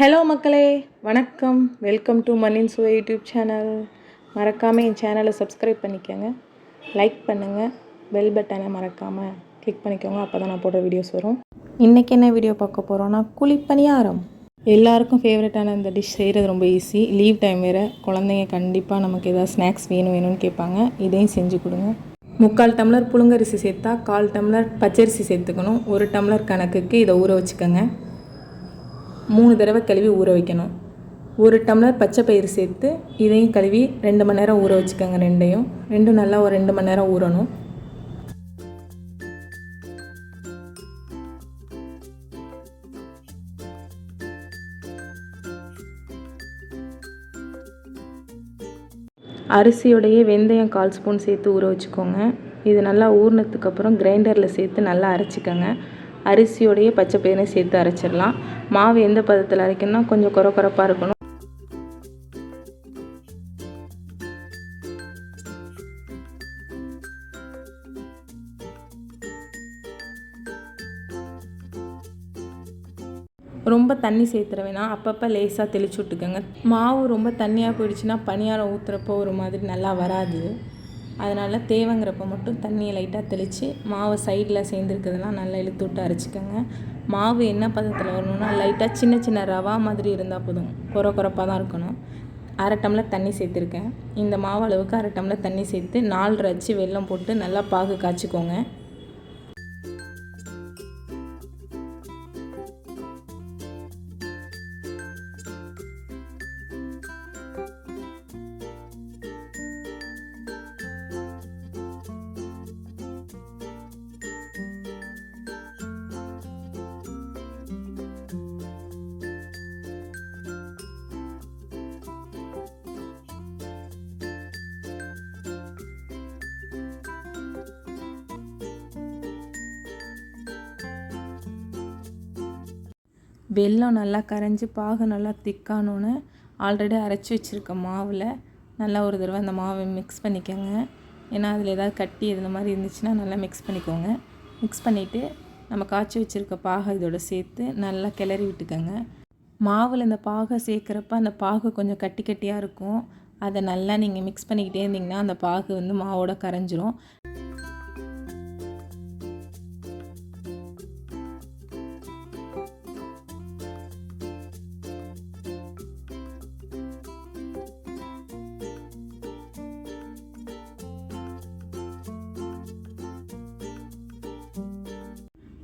Hello மக்களே. வணக்கம். Welcome to மண்ணின் சுவை யூடியூப் சேனல் மறக்காமல் என் சேனலை சப்ஸ்கிரைப் பண்ணிக்கோங்க. லைக் பண்ணுங்கள் பெல் பட்டனை மறக்காமல் கிளிக் பண்ணிக்கோங்க. அப்போ தான் நான் போடுற வீடியோஸ் வரும். இன்றைக்கி என்ன வீடியோ பார்க்க போகிறோன்னா குழிப்பணியாரம். எல்லாருக்கும் ஃபேவரட்டான இந்த டிஷ் செய்கிறது ரொம்ப ஈஸி லீவ் டைம் வேறு. குழந்தைங்க கண்டிப்பாக நமக்கு ஏதாவது ஸ்நாக்ஸ் வேணும் வேணும்னு கேட்பாங்க. இதையும் செஞ்சு கொடுங்க. முக்கால் டம்ளர் புழுங்கரிசி சேர்த்தா கால் டம்ளர் பச்சரிசி சேர்த்துக்கணும். ஒரு டம்ளர் கணக்குக்கு இதை ஊற வச்சுக்கோங்க. மூணு தடவை கழுவி ஊற வைக்கணும். ஒரு டம்ளர் பச்சை பயிறு சேர்த்து இதையும் கழுவி ரெண்டு மணி நேரம் ஊற வச்சுக்கோங்க ரெண்டையும். ரெண்டும் நல்லா ஒரு ரெண்டு மணி நேரம் ஊறணும். அரிசியோடையே வெந்தயம் கால் ஸ்பூன் சேர்த்து ஊற வச்சுக்கோங்க. இது நல்லா ஊறினதுக்கப்புறம் கிரைண்டரில் சேர்த்து நல்லா அரைச்சிக்கோங்க. அரிசியோடையே பச்சை பயிரையும் சேர்த்து அரைச்சிடலாம். மாவு எந்த பதத்தில் அரைக்கணும்னா கொஞ்சம் குறை குறைப்பாக இருக்கணும். ரொம்ப தண்ணி சேர்த்துற வேணாம். அப்பப்போ லேசாக தெளிச்சு விட்டுக்கோங்க. மாவு ரொம்ப தண்ணியாக போயிடுச்சுன்னா பனியாரம் ஊற்றுறப்போ ஒரு மாதிரி நல்லா வராது. அதனால் தேவைங்கிறப்ப மட்டும் தண்ணியை லைட்டாக தெளித்து மாவு சைடில் சேர்ந்துருக்கிறதுலாம் நல்லா இழுத்து விட்டு அரைச்சிக்கோங்க. மாவு என்ன பதத்தில் வரணும்னா லைட்டாக சின்ன சின்ன ரவா மாதிரி இருந்தால் போதும். குறை குறைப்பாக தான் இருக்கணும். அரை டம்ளர் தண்ணி சேர்த்துருக்கேன். இந்த மாவு அளவுக்கு அரை டம்ளர் தண்ணி சேர்த்து நாலு அச்சு வெல்லம் போட்டு நல்லா பாகு காய்ச்சிக்கோங்க. வெல்லம் நல்லா கரைஞ்சி பாகு நல்லா திக்கானோன்னு ஆல்ரெடி அரைச்சி வச்சுருக்க மாவில் நல்லா ஒரு தடவை அந்த மாவை மிக்ஸ் பண்ணிக்கோங்க. ஏன்னா அதில் ஏதாவது கட்டி இந்த மாதிரி இருந்துச்சுன்னா நல்லா மிக்ஸ் பண்ணிக்கோங்க. மிக்ஸ் பண்ணிவிட்டு நம்ம காய்ச்சி வச்சுருக்க பாகை இதோட சேர்த்து நல்லா கிளறி விட்டுக்கோங்க. மாவில் இந்த பாகை சேர்க்குறப்ப அந்த பாகு கொஞ்சம் கட்டி கட்டியாக இருக்கும். அதை நல்லா நீங்கள் மிக்ஸ் பண்ணிக்கிட்டே இருந்தீங்கன்னா அந்த பாகு வந்து மாவோட கரைஞ்சிரும்.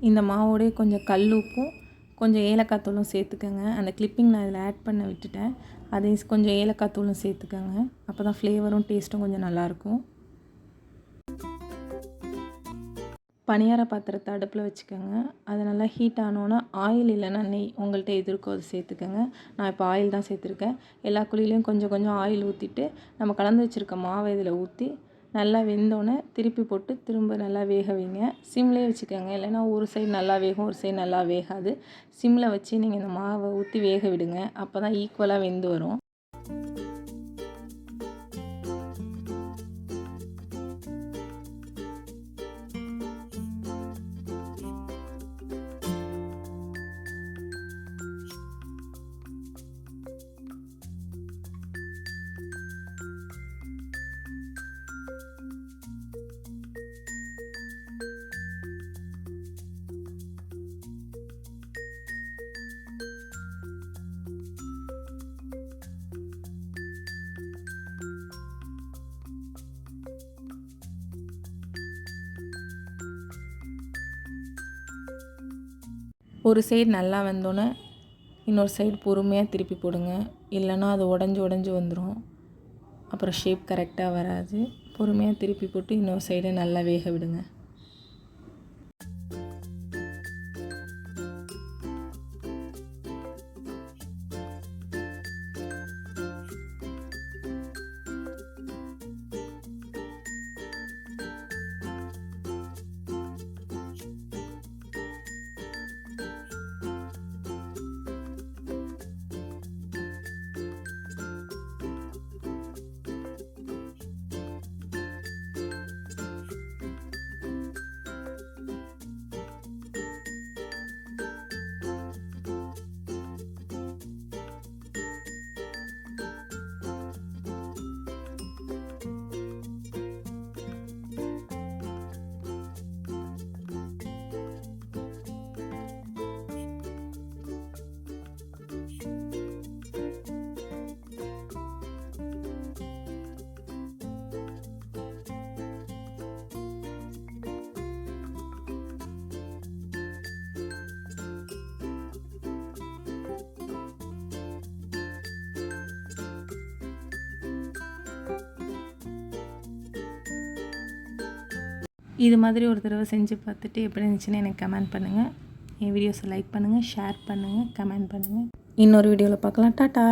இந்த மாவோடய கொஞ்சம் கல் உப்பும் கொஞ்சம் ஏலக்காய் தூளும் சேர்த்துக்கோங்க. அந்த கிளிப்பிங் நான் இதில் ஆட் பண்ண விட்டுட்டேன். அதையும் கொஞ்சம் ஏலக்காய் தூளும் சேர்த்துக்கோங்க. அப்போ தான் ஃப்ளேவரும் டேஸ்ட்டும் கொஞ்சம் நல்லாயிருக்கும். பணியார பாத்திரத்தை அடுப்பில் வச்சுக்கோங்க. அது நல்லா ஹீட் ஆனோன்னா ஆயில் இல்லைன்னா நெய். உங்கள்கிட்ட எது இருக்கோ அது சேர்த்துக்கோங்க. நான் இப்போ ஆயில் தான் சேர்த்துருக்கேன். எல்லா குழியிலையும் கொஞ்சம் கொஞ்சம் ஆயில் ஊற்றிட்டு நம்ம கலந்து வச்சுருக்க மாவை இதில் ஊற்றி நல்லா வெந்தோடனே திருப்பி போட்டு திரும்ப நல்லா வேக வைங்க. சிம்லேயே வச்சுக்கோங்க. இல்லைன்னா ஒரு சைடு நல்லா வேகும் ஒரு சைடு நல்லா வேகாது. சிம்மில் வச்சு நீங்கள் இந்த மாவை ஊற்றி வேக விடுங்க. அப்போ தான் ஈக்குவலாக வெந்து வரும். ஒரு சைடு நல்லா வந்தோன்னே இன்னொரு சைடு பொறுமையாக திருப்பி போடுங்க. இல்லைன்னா அது உடஞ்சி உடஞ்சி வந்துடும் அப்புறம் ஷேப் கரெக்டாக வராது. பொறுமையாக திருப்பி போட்டு இன்னொரு சைடை நல்லா வேக விடுங்க. இது மாதிரி ஒரு தடவை செஞ்சு பார்த்துட்டு எப்படி இருந்துச்சுன்னு எனக்கு கமெண்ட் பண்ணுங்கள் என் வீடியோஸை லைக் பண்ணுங்கள் ஷேர் பண்ணுங்கள் கமெண்ட் பண்ணுங்கள் இன்னொரு வீடியோவில் பார்க்கலாம். டாட்டா!